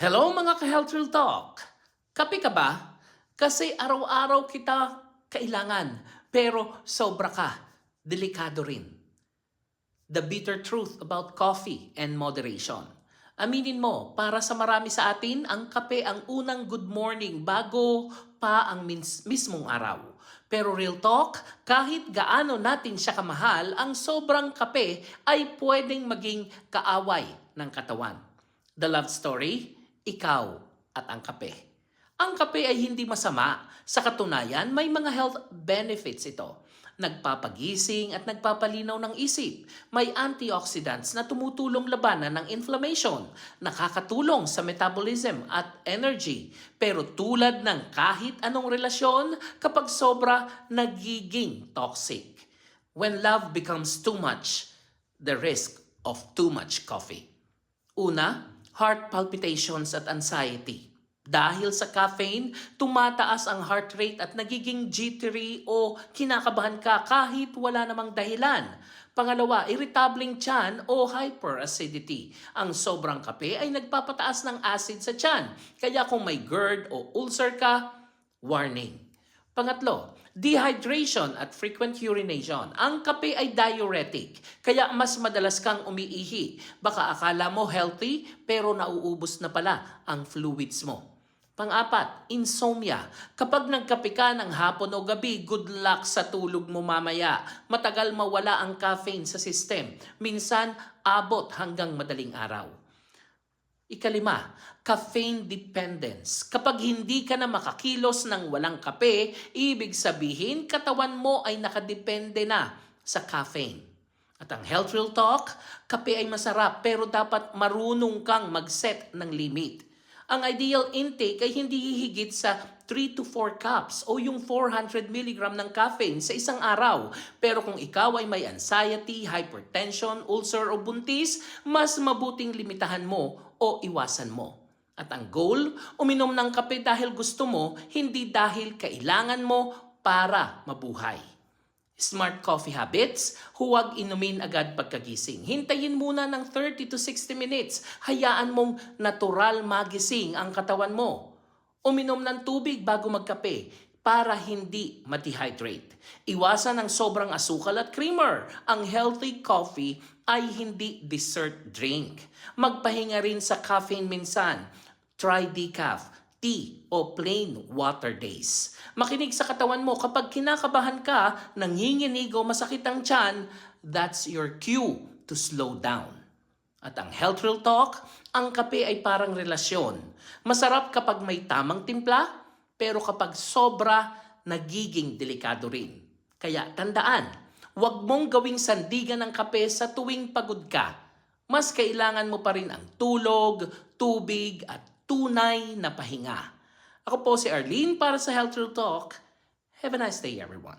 Hello mga ka-Health Real Talk! Kape ka ba? Kasi araw-araw kita kailangan, pero sobra ka, delikado rin. The bitter truth about coffee and moderation. Aminin mo, para sa marami sa atin, ang kape ang unang good morning bago pa ang mins- mismong araw. Pero real talk, kahit gaano natin siya kamahal, ang sobrang kape ay pwedeng maging kaaway ng katawan. The love story, ikaw at ang kape. Ang kape ay hindi masama. Sa katunayan, may mga health benefits ito. Nagpapagising at nagpapalinaw ng isip. May antioxidants na tumutulong labanan ng inflammation. Nakakatulong sa metabolism at energy. Pero tulad ng kahit anong relasyon, kapag sobra, nagiging toxic. When love becomes too much, the risk of too much coffee. Una, heart palpitations at anxiety. Dahil sa caffeine, tumataas ang heart rate at nagiging jittery o kinakabahan ka kahit wala namang dahilan. Pangalawa, irritableng tiyan o hyperacidity. Ang sobrang kape ay nagpapataas ng acid sa tiyan. Kaya kung may GERD o ulcer ka, warning. Pangatlo, dehydration at frequent urination. Ang kape ay diuretic, kaya mas madalas kang umiihi. Baka akala mo healthy, pero nauubos na pala ang fluids mo. Pang-apat, insomnia. Kapag nagkape ka ng hapon o gabi, good luck sa tulog mo mamaya. Matagal mawala ang caffeine sa system. Minsan, abot hanggang madaling araw. Ikalima, caffeine dependence. Kapag hindi ka na makakilos ng walang kape, ibig sabihin katawan mo ay nakadepende na sa caffeine. At ang Health Real Talk, kape ay masarap pero dapat marunong kang mag-set ng limit. Ang ideal intake ay hindi hihigit sa 3 to 4 cups o yung 400 mg ng caffeine sa isang araw. Pero kung ikaw ay may anxiety, hypertension, ulcer o buntis, mas mabuting limitahan mo o iwasan mo. At ang goal, uminom ng kape dahil gusto mo, hindi dahil kailangan mo para mabuhay. Smart coffee habits, huwag inumin agad pagkagising. Hintayin muna ng 30 to 60 minutes. Hayaan mong natural magising ang katawan mo. Uminom ng tubig bago magkape para hindi ma-dehydrate. Iwasan ang sobrang asukal at creamer. Ang healthy coffee ay hindi dessert drink. Magpahinga rin sa caffeine minsan. Try decaf, tea o plain water days. Makinig sa katawan mo kapag kinakabahan ka, nanginginig o masakit ang tiyan, that's your cue to slow down. At ang Health Real Talk, ang kape ay parang relasyon. Masarap kapag may tamang timpla, pero kapag sobra, nagiging delikado rin. Kaya tandaan, huwag mong gawing sandigan ng kape sa tuwing pagod ka. Mas kailangan mo pa rin ang tulog, tubig at tunay na pahinga. Ako po si Arlene para sa Health Real Talk. Have a nice day everyone.